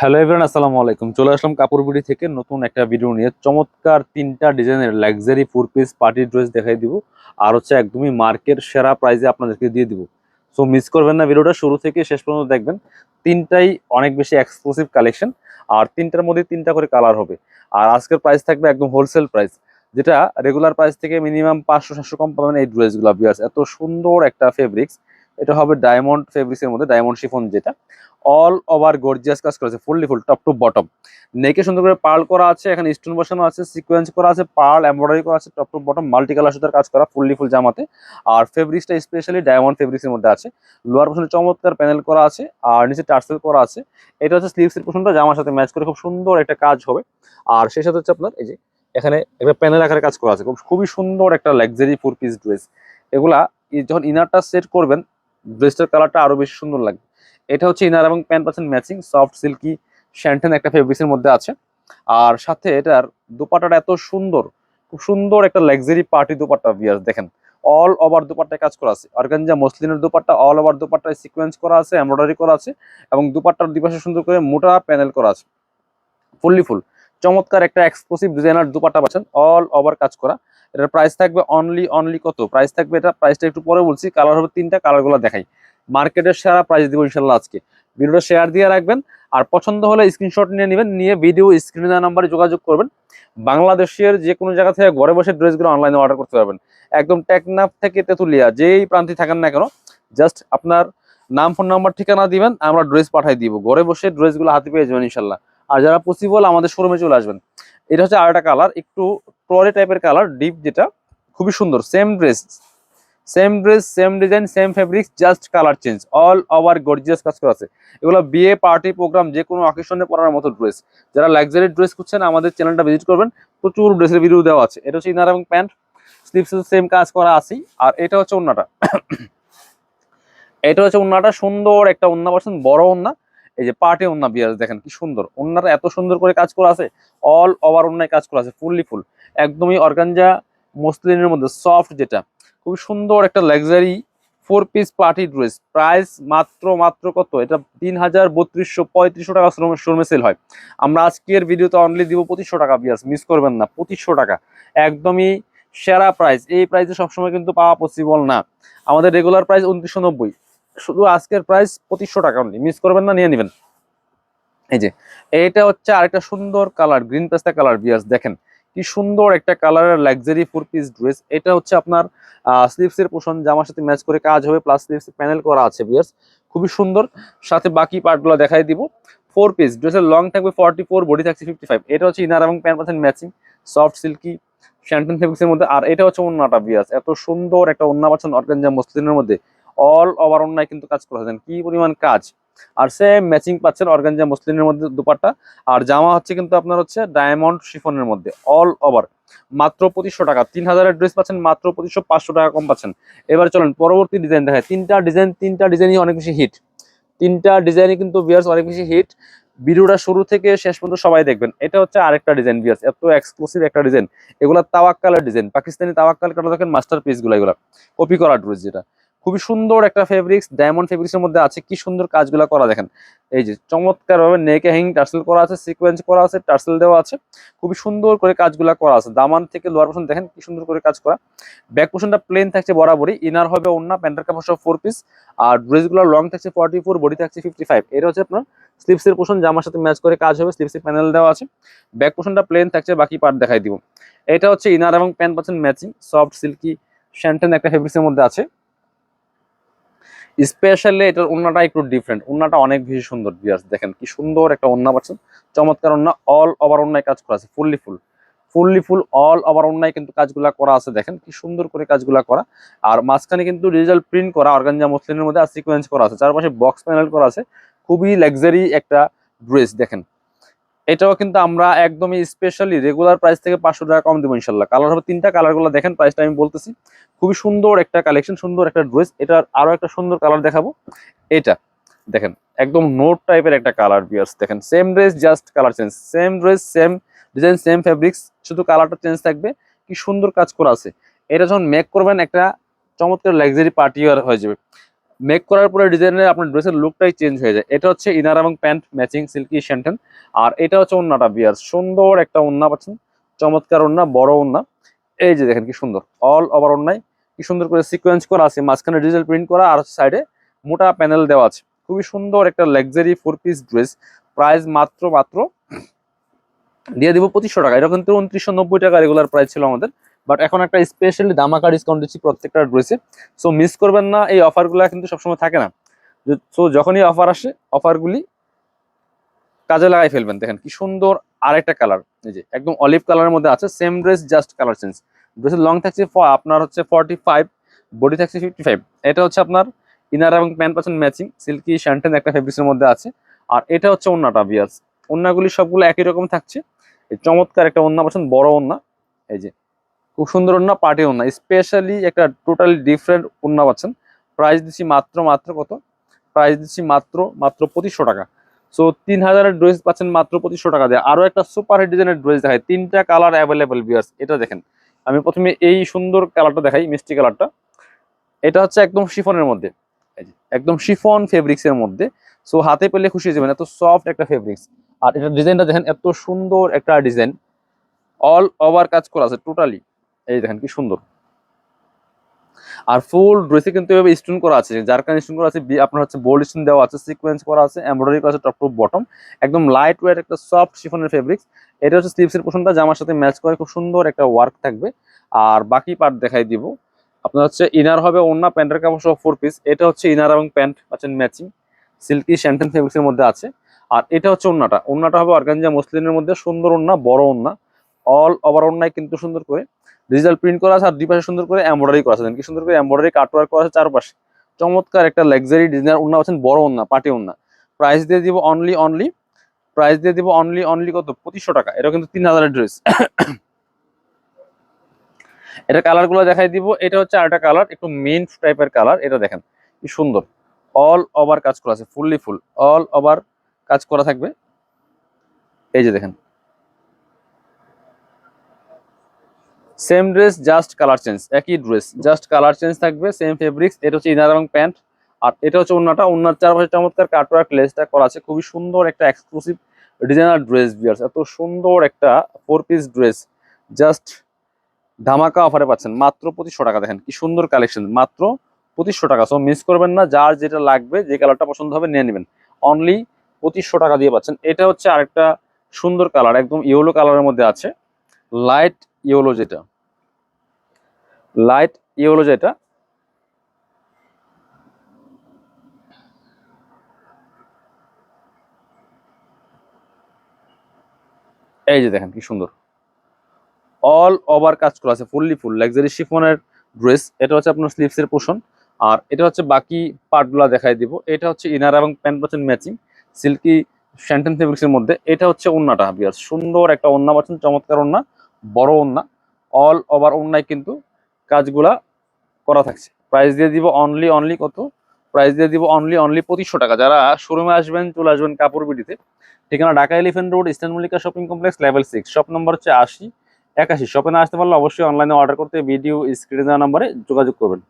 Hello everyone আসসালামু আলাইকুম। চলে আসলাম কাপড় বিড়ি থেকে নতুন একটা ভিডিও নিয়ে। চমৎকার তিনটা ডিজাইনের luxury four piece party dress দেখাই দিব। আর হচ্ছে একদমই মার্কেট সেরা প্রাইসে আপনাদেরকে দিয়ে দিব। সো মিস করবেন না ভিডিওটা শুরু থেকে শেষ পর্যন্ত দেখবেন। তিনটাই অনেক বেশি এক্সক্লুসিভ কালেকশন আর তিনটার মধ্যে তিনটা করে কালার হবে। আর আজকের প্রাইস থাকবে একদম হোলসেল প্রাইস যেটা রেগুলার প্রাইস থেকে মিনিমাম পাঁচশো, সাতশো কম পাবেন এই ড্রেসগুলো বিয়ার্স এত সুন্দর একটা ফেব্রিক্স এটা হবে ডায়মন্ড ফেব্রিক্সের মধ্যে ডায়মন্ড শিফন যেটা। অল ওভার গর্জিয়াস কাজ করেছে fully full top to bottom নেকে সুন্দর করে পার্ল করা আছে, এখানে স্টোন বসানো আছে সিকোয়েন্স করা আছে পার্ল এমব্রয়ডারি করা আছে top to bottom multi colour সুতার কাজ করা ফুললি ফুল জামাতে। আর ফেব্রিক্সটা স্পেশালি ডায়মন্ড ফেব্রিক্সের মধ্যে আছে। লোয়ার পোর্শনে চমৎকার প্যানেল করা আছে, আর নিচে টার্সেল করা আছে। এটা হচ্ছে স্লিভসের পোর্শনটা জামার সাথে ম্যাচ করে খুব সুন্দর একটা কাজ হবে। আর সেই সাথে হচ্ছে আপনার, এই যে, এখানে একটা প্যানেল আকারে কাজ করা আছে। খুব খুবই সুন্দর একটা লাক্সারি ফোর পিস ড্রেস এগুলা যখন ইনারটা সেট করবেন ড্রেসটার কালারটা আরও বেশি সুন্দর লাগবে। এটা হচ্ছে ইনার এবং প্যান্ট পাচ্ছেন ম্যাচিং, সফট, সিল্কি শ্যান্টেন একটা ফেব্রিক্সের মধ্যে আছে। আর সাথে এটার দুপাটাটা এত সুন্দর, খুব সুন্দর একটা লাক্সারি পার্টি দুপাট্টা বিয়ার দেখেন। অল ওভার দুপাট্টায় কাজ করা আছে। অর্গানজা মসলিনের দুপাট্টা অল ওভার দুপাট্টায় সিকোয়েন্স করা আছে এমব্রয়ডারি করা আছে এবং দুপাট্টার দুপাশে সুন্দর করে মোটা প্যানেল করা আছে। ফুললি ফুল চমৎকার একটা এক্সক্লুসিভ ডিজাইনার দুপাট্টা পাচ্ছেন। অল ওভার কাজ করা। এটার প্রাইস থাকবে অনলি অনলি কত? প্রাইস থাকবে এটা প্রাইসটা একটু পরে বলছি কালার হবে তিনটা কালারগুলো দেখাই। মার্কেটের সেরা প্রাইস দিব ইনশাল্লাহ আজকে। ভিডিওটা শেয়ার দিয়ে রাখবেন, আর পছন্দ হলে স্ক্রিনশট নিয়ে নেবেন, নিয়ে ভিডিও স্ক্রিনে দেওয়া নাম্বারে যোগাযোগ করবেন। বাংলাদেশের যে কোনো জায়গা থেকে ঘরে বসে ড্রেসগুলো অনলাইনে অর্ডার করতে পারবেন। একদম টেকনাফ থেকে তেঁতুলিয়া, যেই প্রান্তে থাকেন না কেন জাস্ট আপনার নাম ফোন নাম্বার ঠিকানা দিবেন, আমরা ড্রেস পাঠাই দিব। ঘরে বসে ড্রেসগুলো হাতে পেয়ে যাবেন ইনশাল্লাহ। আর যারা পসিবল আমাদের শোরুমে চলে আসবেন। এটা হচ্ছে আরেকটা কালার একটু টরে টাইপের কালার, ডিপ যেটা, খুবই সুন্দর same dress same dress same design same fabrics just colour change all over gorgeous কাজ করা আছে। এগুলো বিয়ে পার্টি প্রোগ্রাম যে কোনো অকেশনে পরার মতো ড্রেস যারা লাক্সারি ড্রেস খুঁজছেন, আমাদের চ্যানেলটা ভিজিট করবেন, প্রচুর ড্রেসের ভিডিও দেওয়া আছে। এটা হচ্ছে ইনার এবং প্যান্ট স্লিপস সেম কাজ করা আছেই। আর এটা হচ্ছে ওন্নাটা। এটা হচ্ছে ওন্নাটা, সুন্দর একটা ওন্না পাচ্ছেন, বড় ওন্না। এই যে পার্টি ওন্না বিয়ার, দেখেন কি সুন্দর। ওন্নাটা এত সুন্দর করে কাজ করা আছে অল ওভার ওন্নায় কাজ করা আছে ফুললি ফুল একদমই অর্গানজা মসলিনের মধ্যে সফট যেটা। খুবই সুন্দর একটা luxury four piece party dress price মাত্র মাত্র কত? এটা তিন হাজার বত্রিশশো পঁয়ত্রিশশো টাকা শোরুমে সেল হয়। আমরা আজকের ভিডিওতে অনলি দিব পঁচিশশো টাকা বিয়াস মিস করবেন না, পঁচিশশো টাকা। একদমই সেরা প্রাইস এই প্রাইসে সবসময় কিন্তু পাওয়া পসিবল না। আমাদের রেগুলার প্রাইস উনত্রিশশো নব্বই। শুধু আজকের প্রাইস পঁচিশশো টাকা অনলি মিস করবেন না, নিয়ে নেবেন। এই যে এইটা হচ্ছে আরেকটা সুন্দর কালার গ্রিন পেস্তা কালার বিয়াস দেখেন। কি সুন্দর একটা কালারের লাক্সারি ফোর পিস ড্রেস এটা হচ্ছে আপনার স্লিভসের পোষণ জামার সাথে ম্যাচ করে কাজ হবে প্লাস স্লিভস প্যানেল করা আছে বিয়ার্স খুবই সুন্দর। সাথে বাকি পার্টগুলো দেখাই দিব। ফোর পিস ড্রেসের লং থাকবে ফর্টি ফোর বডি থাকছে ফিফটি ফাইভ এটা হচ্ছে ইনার এবং প্যান্ট পাচ্ছেন ম্যাচিং সফট সিল্কি শ্যান্টন ফেব্রিক্সের মধ্যে। আর এটা হচ্ছে অন্যটা বিয়ার্স এত সুন্দর একটা অন্য পাচ্ছেন অর্গানজা মসলিনের মধ্যে। অল ওভার অন্যায় কিন্তু কাজ করা কি পরিমাণ কাজ? আর সেম ম্যাচিং পাচ্ছেন অর্গানজা মসলিনের মধ্যে দুপাট্টা। আর জামা হচ্ছে কিন্তু আপনার হচ্ছে ডায়মন্ড শিফনের মধ্যে অল ওভার মাত্র পঁচিশশো টাকা। তিন হাজারের ড্রেস পাচ্ছেন, মাত্র পঁচিশশো, পাঁচশো টাকা কম পাচ্ছেন। এবার চলেন পরবর্তী ডিজাইন দেখায় তিনটা ডিজাইন তিনটা ডিজাইনই অনেক বেশি হিট তিনটা ডিজাইনই কিন্তু বিয়ার্স অনেক বেশি হিট ভিডিওটা শুরু থেকে শেষ পর্যন্ত সবাই দেখবেন। এটা হচ্ছে আরেকটা ডিজাইন বিয়ার্স এত এক্সক্লুসিভ একটা ডিজাইন এগুলো তাওয়াক্কালের ডিজাইন পাকিস্তানি তাওয়াক্কাল কাটা দেখেন? মাস্টার পিসগুলো এগুলো। কপি করা ড্রেস যেটা। খুবই সুন্দর একটা ফেব্রিক্স ডায়মন্ড ফেব্রিক্সের মধ্যে আছে। কি সুন্দর কাজগুলো করা দেখেন। এই যে চমৎকার ভাবে নেকে হ্যাঙ্গিং টার্সেল করা আছে সিকোয়েন্স করা আছে টার্সেল দেওয়া আছে। খুবই সুন্দর করে কাজগুলো করা আছে। দামান থেকে লোয়ার পোর্শন দেখেন কি সুন্দর করে কাজ করা। ব্যাক পোর্শনটা প্লেন থাকছে বরাবরই। ইনার হবে অন্য প্যান্টের কাপড় সব ফোর পিস আর ড্রেসগুলো লং থাকছে ফর্টি ফোর বডি থাকছে ফিফটি ফাইভ এটা হচ্ছে আপনার স্লিপসের পোর্শন জামার সাথে ম্যাচ করে কাজ হবে। স্লিপসের প্যানেল দেওয়া আছে। ব্যাক পোর্শনটা প্লেন থাকছে, বাকি পার্ট দেখাই দিব। এটা হচ্ছে ইনার এবং প্যান্ট পাচ্ছেন ম্যাচিং সফট সিল্কি শ্যান্টেন একটা ফেব্রিক্সের মধ্যে আছে। স্পেশালি এটার উন্নাটা একটু ডিফারেন্ট উন্নাটা অনেক বেশি সুন্দর বিয়ার্স দেখেন কি সুন্দর একটা উন্না পাচ্ছেন। চমৎকার উন্না অল ওভার উন্নায় কাজ করা আছে fully full fully full all over উন্নায় কিন্তু কাজগুলা করা আছে, দেখেন কি সুন্দর করে কাজগুলা করা। আর মাঝখানে কিন্তু ডিজিটাল প্রিন্ট করা, অর্গানজা মসলিনের মধ্যে আর সিকোয়েন্স করা আছে। চারপাশে বক্স প্যানেল করা আছে। খুবই লাক্সারি একটা ড্রেস দেখেন। এটাও কিন্তু আমরা একদমই স্পেশালি রেগুলার প্রাইস থেকে পাঁচশো টাকা কম দেবো ইনশাল্লাহ। কালার হবে তিনটা কালারগুলো দেখেন প্রাইসটা আমি বলতেছি। খুবই সুন্দর একটা কালেকশন সুন্দর একটা ড্রেস এটার আরও একটা সুন্দর কালার দেখাবো। এটা দেখেন, একদম নোট টাইপের একটা কালার বিয়ার্স দেখেন same dress just colour change same dress same design same fabrics শুধু কালারটা চেঞ্জ থাকবে, কি সুন্দর কাজ করা আছে। এটা যখন মেক করবেন, একটা চমৎকার লাক্সারি পার্টি হয়ে যাবে। মেক করার পরে ডিজাইনের আপনার ড্রেসের লুকটাই চেঞ্জ হয়ে যায়। এটা হচ্ছে ইনার এবং প্যান্ট ম্যাচিং সিল্কি শ্যান্টেন আর এটা হচ্ছে ওন্নাটা বিয়ার। সুন্দর একটা ওন্না পাচ্ছেন। চমৎকার ওন্না, বড় ওন্না। এই যে দেখেন কি সুন্দর। অল ওভার ওন্নায়। কি সুন্দর করে সিকোয়েন্স করা আছে। মাঝখানে ডিজিটাল প্রিন্ট করা আর সাইডে মোটা প্যানেল দেওয়া আছে। খুবই সুন্দর একটা luxury four piece dress price মাত্র মাত্র দিয়ে দিব পঁচিশশো টাকা। এটা কিন্তু উনত্রিশশো নব্বই টাকা রেগুলার প্রাইস ছিল আমাদের। বাট এখন একটা স্পেশালি দামাকা ডিসকাউন্ট দিচ্ছি প্রত্যেকটা ড্রেসে সো মিস করবেন না, এই অফারগুলো কিন্তু সবসময় থাকে না। সো যখনই অফার আসে অফারগুলি কাজে লাগাই ফেলবেন। দেখেন কি সুন্দর আরেকটা কালার এই যে, একদম অলিভ কালারের মধ্যে আছে same dress just colour change ড্রেসের লং থাকছে আপনার হচ্ছে ফর্টি ফাইভ বডি থাকছে ফিফটি ফাইভ এটা হচ্ছে আপনার ইনার এবং প্যান্ট পাচ্ছেন ম্যাচিং সিল্কি শ্যান্টেন একটা ফেব্রিক্সের মধ্যে আছে। আর এটা হচ্ছে ওন্নাটা বিয়াস ওন্নাগুলি সবগুলো একই রকম থাকছে। চমৎকার একটা ওন্না পাচ্ছেন বড় ওন্না। এই যে খুব সুন্দর ওন্না পার্টি ওন্না স্পেশালি একটা টোটালি ডিফারেন্ট ওন্না পাচ্ছেন। প্রাইস দিচ্ছি মাত্র মাত্র কত? প্রাইস দিচ্ছি মাত্র মাত্র পঁচিশশো টাকা। সো তিন হাজারের ড্রেস পাচ্ছেন মাত্র পঁচিশশো টাকা দিয়ে। আরও একটা সুপার হিট ডিজাইনের ড্রেস দেখায় তিনটা কালার অ্যাভেলেবেল বিয়ার্স এটা দেখেন। আমি প্রথমে এই সুন্দর কালারটা দেখাই, মিষ্টি কালারটা এটা হচ্ছে একদম শিফনের মধ্যে। একদম শিফন ফেব্রিক্স এর মধ্যে। সো হাতে পেলে খুশি হয়ে যাবেন। এত সফট একটা ফেব্রিক্স আর এটা ডিজাইনটা দেখেন, এত সুন্দর একটা ডিজাইন অল ওভার কাজ করা আছে টোটালি এই দেখেন কি সুন্দর। আর ফুল ড্রেসে কিন্তু এভাবে স্টোন করা আছে। যার কারণে স্টোন করা আছে আপনার হচ্ছে বোল্ড স্টোন দেওয়া আছে সিকোয়েন্স করা আছে এমব্রয়ডারি করা আছে টপ টু বটম একদম লাইট ওয়েট একটা সফট শিফনের ফেব্রিক্স এটা হচ্ছে স্লিভসের পোর্শনটা জামার সাথে ম্যাচ করে, খুব সুন্দর একটা ওয়ার্ক থাকবে। আর বাকি পার্ট দেখাই দিব। আপনার হচ্ছে ইনার হবে অন্য প্যান্টের কাপড় সহ ফোর পিস এটা হচ্ছে ইনার এবং প্যান্ট পাচ্ছেন ম্যাচিং সিল্কি শ্যান্টেন ফেব্রিক্সের মধ্যে আছে। আর এটা হচ্ছে ওন্নাটা ওন্নাটা হবে অর্গানজা মসলিনের মধ্যে, সুন্দর ওন্না বড় ওন্না অল ওভার ওন্নায় কিন্তু সুন্দর করে ডিজিটাল প্রিন্ট করা আছে আর দুই পাশে সুন্দর করে এমব্রয়ডারি করা আছে। কি সুন্দর করে এমব্রয়ডারি কাটওয়ার্ক করা আছে চারপাশে। চমৎকার একটা লাক্সারি ডিজাইনার ওন্না আছেন বড় ওন্না পার্টি ওন্না প্রাইস দিয়ে দিব অনলি অনলি প্রাইস দিয়ে দিব অনলি অনলি কত? পঁচিশশো টাকা। এটা কিন্তু তিন হাজারের ড্রেস এটা কালারগুলো দেখাই দিব। এটা হচ্ছে আরেকটা কালার একটু মেন টাইপের কালার এটা দেখেন, কি সুন্দর। অল ওভার কাজ করা আছে ফুললি ফুল অল ওভার কাজ করা থাকবে। এই যে দেখেন। Same dress just colour change একই ড্রেস জাস্ট কালার চেঞ্জ থাকবে সেম ফেব্রিক্স এটা হচ্ছে ইনার এবং প্যান্ট আর এটা হচ্ছে ওন্নাটা ওন্নার চারপাশে চমৎকার কাটওয়ার্ক লেসটা করা আছে, খুবই সুন্দর একটা এক্সক্লুসিভ ডিজাইনার ড্রেস বিয়ার্স এত সুন্দর একটা ফোর পিস ড্রেস জাস্ট ধামাকা অফারে পাচ্ছেন। মাত্র পঁচিশশো টাকা, দেখেন কি সুন্দর কালেকশন মাত্র পঁচিশশো টাকা। সো মিস করবেন না, যার যেটা লাগবে, যে কালারটা পছন্দ হবে, নিয়ে নেবেন। অনলি পঁচিশশো টাকা দিয়ে পাচ্ছেন। এটা হচ্ছে আরেকটা সুন্দর কালার একদম ইয়েলো কালারের মধ্যে আছে। লাইট ইয়েলো যেটা। লাইট ইয়েলো যেটা। এই যে দেখেন কি সুন্দর। অল ওভার কাজ করা আছে ফুললি ফুল লাক্সারি শিফনের ড্রেস এটা হচ্ছে আপনার স্লিভসের পোষণ আর এটা হচ্ছে বাকি পার্টগুলো দেখাই দিব। এটা হচ্ছে ইনার এবং প্যান্ট পাচ্ছেন ম্যাচিং সিল্কি শ্যান্টেন ফেব্রিক্সের মধ্যে। এটা হচ্ছে ওন্নাটা বিয়ার সুন্দর একটা ওন্না পাচ্ছেন চমৎকার ওন্না। বড় ওন্না অল ওভার ওন্নায় কিন্তু কাজগুলা করা থাকছে। প্রাইস দিয়ে দিব অনলি অনলি কত? প্রাইস দিয়ে দিব অনলি অনলি পঁচিশশো টাকা। যারা শোরুমে আসবেন, চলে আসবেন কাপড় বিডিতে। ঠিকানা Dhaka Elephant Road Eastern Mallika Shopping Complex level six shop number হচ্ছে আশি, একাশি। শপে না আসতে পারলে অবশ্যই অনলাইনে অর্ডার করতে ভিডিও স্ক্রিনে দেওয়া নম্বরে যোগাযোগ করবেন।